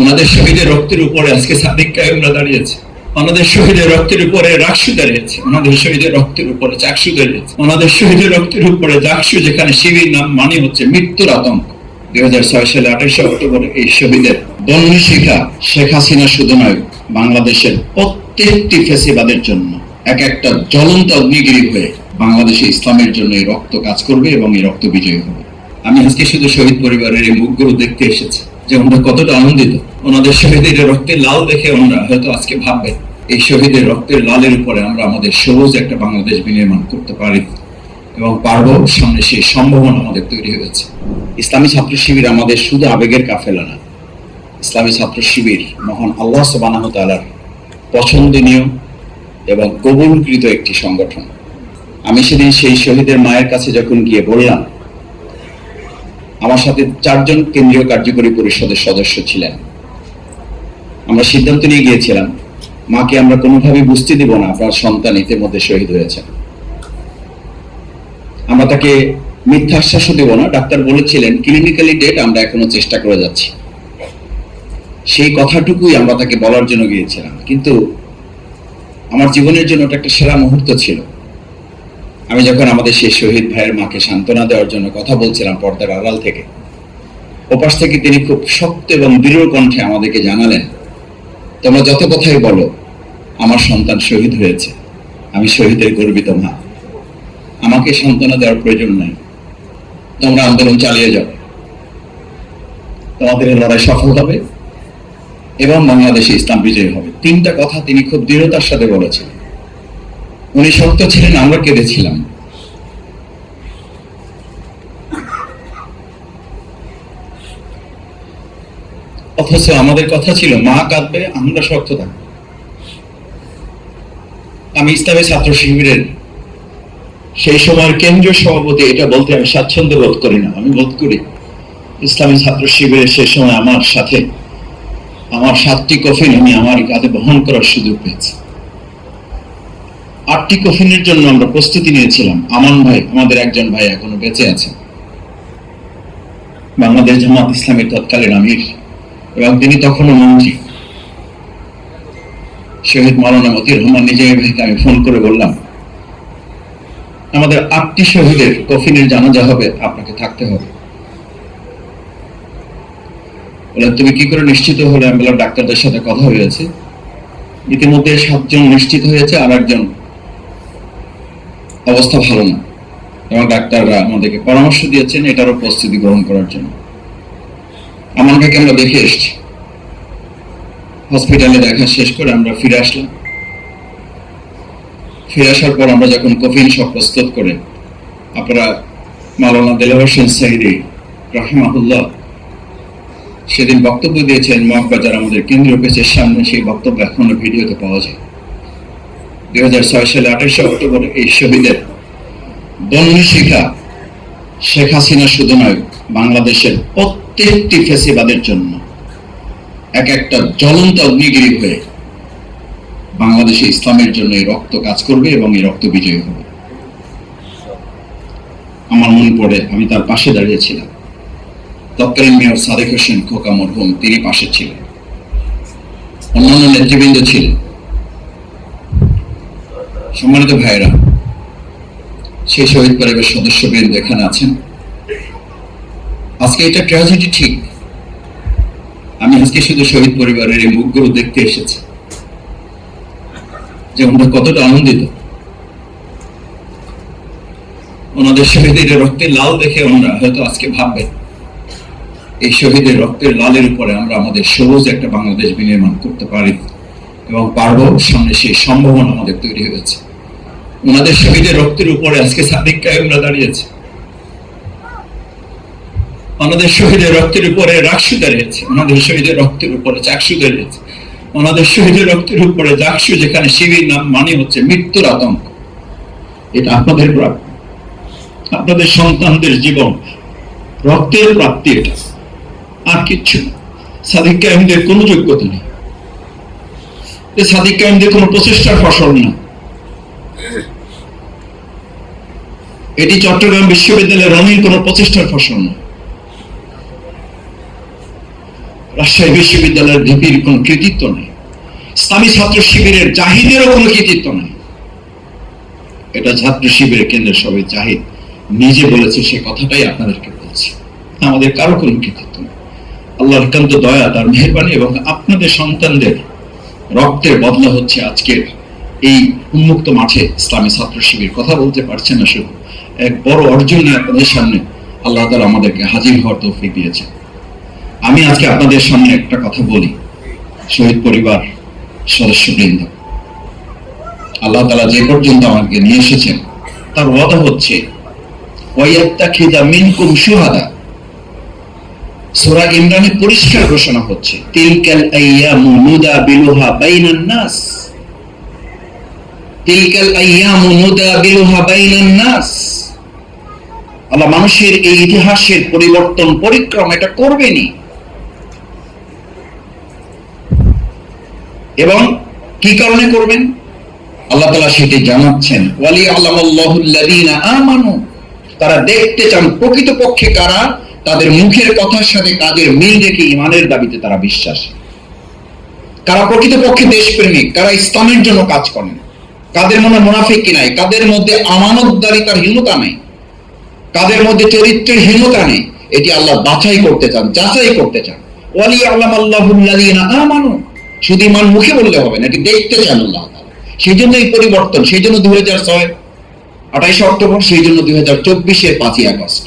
ওনাদের শহীদের রক্তের উপরে আজকে সাদিক কায়েমরা দাঁড়িয়েছে। ওনাদের শহীদের রক্তের উপরে রাকসু দাঁড়িয়েছে। ওনাদের শহীদের রক্তের উপরে চাকসু দাঁড়িয়েছে। ওনাদের শহীদের রক্তের উপরে জাকসু যেখানে শিবির নাম মানে হচ্ছে মৃত্যুর আতঙ্ক। দুই হাজার ছয় সালে আঠাশে অক্টোবর এই শহীদের শেখ হাসিনা শুধু নয় বাংলাদেশের প্রত্যেকটি ফেসিবাদের জন্য এক একটা জ্বলন্ত অগ্নিগিরি হয়ে বাংলাদেশে ইসলামের জন্য এই রক্ত কাজ করবে এবং এই রক্ত বিজয়ী হবে। আমি আজকে শুধু শহীদ পরিবারের এই মুখগুলো দেখতে এসেছি। যে ওনারা কতটা আনন্দিত। ওনাদের শহীদের রক্তের লাল দেখে ওনারা হয়তো আজকে ভাববেন এই শহীদের রক্তের লালের উপরে আমরা আমাদের সবুজ একটা বাংলাদেশ বিনির্মাণ করতে পারি। এবং পারব, সামনে সেই সম্ভাবনা আমাদের তৈরি হয়েছে। ইসলামী ছাত্র শিবির আমাদের শুধু আবেগের কাফেলা না, ইসলামী ছাত্র শিবির মহান আল্লাহ সুবাহ তালার পছন্দনীয় এবং কবুলকৃত একটি সংগঠন। আমি সেদিন সেই শহীদের মায়ের কাছে যখন গিয়ে বললাম আমার সাথে চারজন কেন্দ্রীয় কার্যকরী পরিষদের সদস্য ছিলেন। আমরা সিদ্ধান্ত নিয়ে গিয়েছিলাম, মাকে আমরা কোনোভাবে বুঝতে দিব না, আপনার সন্তান ইতিমধ্যে শহীদ হয়েছে আমরা তাকে মিথ্যা আশ্বাসও দেব না, ডাক্তার বলেছিলেন ক্লিনিক্যালি ডেট আমরা এখনও চেষ্টা করে যাচ্ছি। সেই কথাটুকুই আমরা তাকে বলার জন্য গিয়েছিলাম। কিন্তু আমার জীবনের জন্য ওটা একটা সেরা মুহূর্ত ছিল। আমি যখন আমাদের সেই শহীদ ভাইয়ের মাকে সান্ত্বনা দেওয়ার জন্য কথা বলছিলাম পর্দার আড়াল থেকে, ওপাশ থেকে তিনি খুব শক্ত এবং দৃঢ় কণ্ঠে আমাদেরকে জানালেন, তোমরা যত কথাই বলো, আমার সন্তান শহীদ হয়েছে। আমি শহীদের গর্বিত মা। আমাকে সান্ত্বনা দেওয়ার প্রয়োজন নাই। তোমরা আন্দোলন চালিয়ে যাও। তোমাদের লড়াই সফল হবে এবং বাংলাদেশে ইসলাম বিজয়ী হবে। তিনটা কথা তিনি খুব দৃঢ়তার সাথে বলেছেন উনি শক্ত ছিলেন, আমরা কেঁদেছিলাম। অথচ আমাদের কথা ছিল, মা কাঁদবে, আমরা শক্ত থাকব। আমি ইসলামী ছাত্র শিবিরের সেই সময়ের কেন্দ্রীয় সভাপতি, এটা বলতে আমি স্বাচ্ছন্দ্য বোধ করি না, আমি বোধ করি ইসলামী ছাত্র শিবিরের সেই সময় আমার সাথে, আমার সাতটি কফিন আমি আমার কাঁধে বহন করার সুযোগ পেয়েছি। আটটি কফিনের জন্য আমরা প্রস্তুতি নিয়েছিলাম। আমান ভাই, আমাদের একজন ভাই এখনও বেঁচে আছেন বাংলাদেশ জামাত ইসলামের তৎকালীন আমির এবং তিনি তখনও মন্ত্রী। শহীদ মাওলানা মতিউর রহমান নিজেই ভাইকে আমি ফোন করে বললাম, আমাদের আটটি শহীদের কফিনের জানাজা হবে, আপনাকে থাকতে হবে। বললেন তুমি কি করে নিশ্চিত হলে? আমি বললাম, ডাক্তারদের সাথে কথা হয়েছে। ইতিমধ্যে সাতজন নিশ্চিত হয়েছে আর একজন অবস্থা ভালো না। এবং ডাক্তাররা আমাদেরকে পরামর্শ দিয়েছেন এটারও প্রস্তুতি গ্রহণ করার জন্য। আমার ভাইকে আমরা দেখে এসছি। হসপিটালে দেখা শেষ করে আমরা ফিরে আসলাম। ফিরে আসার পর আমরা যখন কফিন সব প্রস্তুত করে আপনারা মাওলানা দেলাওয়ার হোসেন সাইদি রাহিমাহুল্লাহ সেদিন বক্তব্য দিয়েছেন মহাবাজার আমাদের কেন্দ্রীয় পেজের সামনে সেই বক্তব্য এখনও ভিডিওতে পাওয়া যায়। দুই হাজার ছয় সালে আঠাশে অক্টোবর এই শহীদের বন্যী শিখা, শেখ হাসিনা শুধু নয় বাংলাদেশের প্রত্যেকটি ফেসিবাদের জন্য এক একটা জ্বলন্ত অগ্নিগিরি হয়ে বাংলাদেশে ইসলামের জন্য এই রক্ত কাজ করবে এবং এই রক্ত বিজয়ী হবে। আমার মনে পড়ে, আমি তার পাশে দাঁড়িয়েছিলাম তৎকালীন মেয়র সাদেক হোসেন খোকা মরহুম তিনি পাশে ছিলেন। অন্যান্য নেতৃবৃন্দ ছিলেন। সম্মানিত ভাইয়েরা, সেই শহীদ পরিবারের সদস্যবৃন্দ এখানে আছেন। আজকে এটা ট্র্যাজেডি ঠিক। আমি আজকে শুধু শহীদ পরিবারের এই মুখগুলো দেখতে এসেছি। যে ওনারা কতটা আনন্দিত। ওনাদের শহীদের রক্তের লাল দেখে ওনারা হয়তো আজকে ভাববেন এই শহীদের রক্তের লালের উপরে আমরা আমাদের সবুজ একটা বাংলাদেশ বিনির্মাণ করতে পারি এবং পারব সামনে সেই সম্ভাবনা আমাদের তৈরি হয়েছে। ওনাদের শহীদের রক্তের উপরে আজকে সাদিক কায়েমরা দাঁড়িয়েছে। ওনাদের শহীদের রক্তের উপরে রাকসু দাঁড়িয়েছে। ওনাদের শহীদের রক্তের উপরে চাকসু দাঁড়িয়েছে। ওনাদের শহীদের রক্তের উপরে জাকসু যেখানে শিবির নাম মানে হচ্ছে মৃত্যুর আতঙ্ক। এটা আপনাদের প্রাপ্য। আপনাদের সন্তানদের জীবন, রক্তের প্রাপ্তি এটা। আর কিচ্ছু সাদিক কায়েমদের কোনো যোগ্যতা নেই। সাদিক কায়েমদের কোনো প্রচেষ্টার ফসল না। এটি চট্টগ্রাম বিশ্ববিদ্যালয়ের রঙিন কোনো প্রচেষ্টার ফসল না রাজশাহী বিশ্ববিদ্যালয়ের ভিপির কোনো কৃতিত্ব নেই। ইসলামী ছাত্র শিবিরের জাহিদেরও কোনো কৃতিত্ব নেই। এটা ছাত্র শিবিরের কেন্দ্রের সবাই জাহিদ। নিজে বলেছে সে কথাটাই আপনাদেরকে বলছি। আমাদের কারও কোনো কৃতিত্ব নেই। আল্লাহর একান্ত দয়া, তার মেহরবানি এবং আপনাদের সন্তানদের রক্তের বদলা হচ্ছে আজকের এই উন্মুক্ত মাঠে ইসলামী ছাত্র শিবির। কথা বলতে পারছে না শুধু। এক বড় অর্জন নিয়ে আপনাদের সামনে। আল্লাহ তালা আমাদেরকে হাজির হওয়ার তৌফিক দিয়েছে। আমি আজকে আপনাদের সামনে একটা কথা বলি, শহীদ পরিবার সদস্যবৃন্দ। আল্লাহ তালা যে পর্যন্ত আমাকে নিয়ে এসেছেন, তার ওয়াদা হচ্ছে ওয়াইয়াত্তাখিদা মিনকুম শুহাদা। সূরা ইমরানে পরিষ্কার ঘোষণা হচ্ছে, তিলকাল আইয়ামু নুদাবিলুহা বাইনান নাস। তিলকাল আইয়ামু নুদাবিলুহা বাইনান নাস। আল্লাহ মানুষের এই ইতিহাসের পরিবর্তন, পরিক্রম এটা করবেনি এবং কি কারণে করবেন? আল্লাহ তালা সেটি জানাচ্ছেন ওয়ালি আল্লাহুল্লাদিনা আমানু তারা দেখতে চান প্রকৃতপক্ষে কারা, তাদের মুখের কথার সাথে কাজের মিল রেখে ইমানের দাবিতে তারা বিশ্বাস। কারা প্রকৃতপক্ষে দেশপ্রেমিক, কারা ইসলামের জন্য কাজ করেন। কাদের মনে মুনাফিক কি নাই, কাদের মধ্যে আমানতদারিতার হীনতা নেই। কাদের মধ্যে চরিত্রের হীনতা নেই, এটি আল্লাহ বাছাই করতে চান, যাচাই করতে চান। ওয়ালি আল্লাহ আল্লাহুল্লাহ আমানু। শুধু ইমান মুখে বললে হবে না, এটি দেখতে চান আল্লাহ সেই জন্য এই পরিবর্তন সেই জন্য দুই হাজার ছয়, আঠাইশে অক্টোবর সেই জন্য দুই হাজার চব্বিশের পাঁচই আগস্ট।